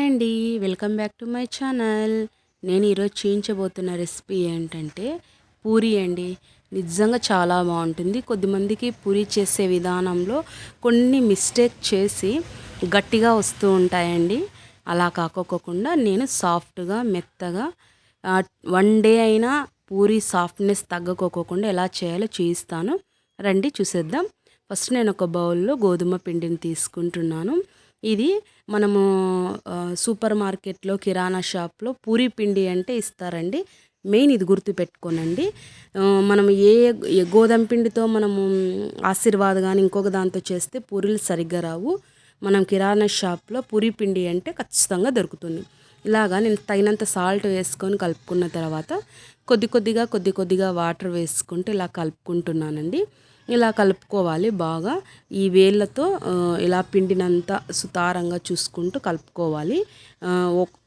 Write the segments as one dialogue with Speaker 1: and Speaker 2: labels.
Speaker 1: Hi అండి. Welcome back to my channel. నేను ఈరోజు చేయించబోతున్న రెసిపీ ఏంటంటే పూరి అండి. నిజంగా చాలా బాగుంటుంది. కొద్దిమందికి పూరి చేసే విధానంలో కొన్ని మిస్టేక్ చేసి గట్టిగా వస్తూ ఉంటాయండి. అలా కాకోకుండా నేను సాఫ్ట్గా మెత్తగా వన్ డే అయినా పూరి సాఫ్ట్నెస్ తగ్గకోకుండా ఎలా చేయాలో చూపిస్తాను రండి చూసేద్దాం. ఫస్ట్ నేను ఒక బౌల్లో గోధుమ పిండిని తీసుకుంటున్నాను. ఇది మనము సూపర్ మార్కెట్లో కిరాణా షాప్లో పూరి పిండి అంటే ఇస్తారండి. మెయిన్ ఇది గుర్తుపెట్టుకోనండి. మనం ఏ గోధుమ పిండితో మనము ఆశీర్వాద్ కానీ ఇంకొక దాంతో చేస్తే పూరీలు సరిగ్గా రావు. మనం కిరాణా షాప్లో పూరి పిండి అంటే ఖచ్చితంగా దొరుకుతుంది. ఇలాగా నేను తగినంత సాల్ట్ వేసుకొని కలుపుకున్న తర్వాత కొద్ది కొద్దిగా కొద్ది కొద్దిగా వాటర్ వేసుకుంటూ ఇలా కలుపుకుంటున్నానండి. ఇలా కలుపుకోవాలి బాగా. ఈ వేళ్ళతో ఇలా పిండినంత సుతారంగా చూసుకుంటూ కలుపుకోవాలి.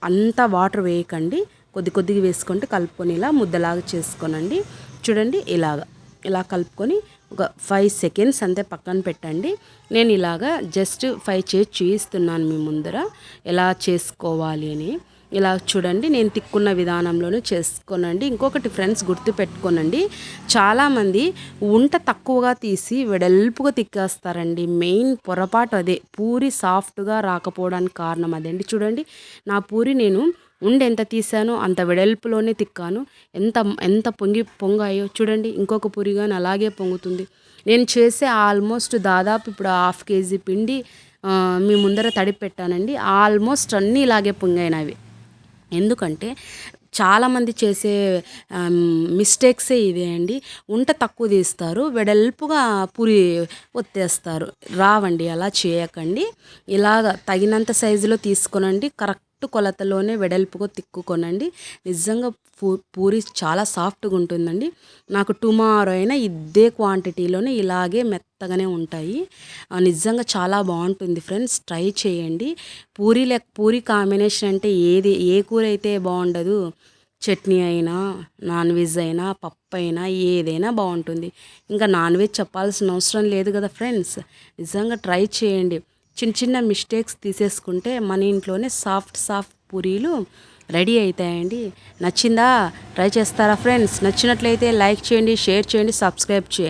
Speaker 1: అంత వాటర్ వేయకండి. కొద్ది కొద్దిగా వేసుకుంటూ కలుపుకొని ఇలా ముద్దలాగా చేసుకోనండి. చూడండి ఇలాగా. ఇలా కలుపుకొని ఒక ఫైవ్ సెకండ్స్ అంతే పక్కన పెట్టండి. నేను ఇలాగా జస్ట్ ఫైవ్ చేసి చూపిస్తున్నాను మీ ముందర. ఎలా చేసుకోవాలి అని. ఇలా చూడండి నేను తిక్కున్న విధానంలోనే చేసుకోనండి. ఇంకొకటి ఫ్రెండ్స్ గుర్తు పెట్టుకోనండి. చాలామంది ఉంట తక్కువగా తీసి వెడల్పుగా తిక్కేస్తారండి. మెయిన్ పొరపాటు అదే. పూరి సాఫ్ట్గా రాకపోవడానికి కారణం అదండి చూడండి. నా పూరి నేను ఉండి ఎంత తీసానో అంత వెడల్పులోనే తిక్కాను. ఎంత ఎంత పొంగి పొంగాయో చూడండి ఇంకొక పూరి కానీ అలాగే పొంగుతుంది. నేను చేసే ఆల్మోస్ట్ దాదాపు ఇప్పుడు హాఫ్ కేజీ పిండి మీ ముందర తడిపెట్టానండి పెట్టానండి. ఆల్మోస్ట్ అన్నీ ఇలాగే పొంగైనవి ఎందుకంటే చాలామంది చేసే మిస్టేక్సే ఇవే అండి. ఉంట తక్కువ తీస్తారు వెడల్పుగా పూరి ఒత్తేస్తారు. రావండి అలా చేయకండి. ఇలాగ తగినంత సైజులో తీసుకోనండి కరెక్ట్ కొలతలోనే వెడల్పుగా తిక్కుకొనండి. నిజంగా పూ పూరి చాలా సాఫ్ట్గా ఉంటుందండి. నాకు టుమారో అయినా ఇదే క్వాంటిటీలోనే ఇలాగే మెత్తగానే ఉంటాయి. నిజంగా చాలా బాగుంటుంది ఫ్రెండ్స్. ట్రై చేయండి. పూరి లెక్క పూరి కాంబినేషన్ అంటే ఏది ఏ కూర అయితే బాగుండదు చట్నీ అయినా నాన్ వెజ్ అయినా పప్పు అయినా ఏదైనా బాగుంటుంది. ఇంకా నాన్ వెజ్ చెప్పాల్సిన అవసరం లేదు కదా ఫ్రెండ్స్. నిజంగా ట్రై చేయండి. చిన్న చిన్న మిస్టేక్స్ తీసేసుకుంటే మన ఇంట్లోనే సాఫ్ట్ సాఫ్ట్ పూరీలు రెడీ అవుతాయండి నచ్చిందా? ట్రై చేస్తారా ఫ్రెండ్స్ నచ్చినట్లయితే లైక్ చేయండి షేర్ చేయండి సబ్స్క్రైబ్ చేయండి.